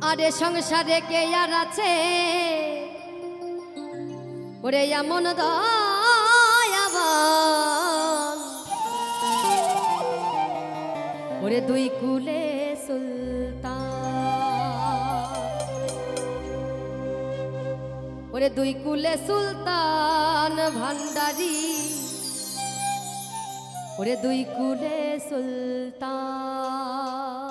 আরে সংসারে কে আর আছে? ওরে এমন দয়াবান। ওরে দুই কুলে সুলতান। ওরে দুই কুলে সুলতান ভান্ডারি। ওরে দুই কুলে সুলতান।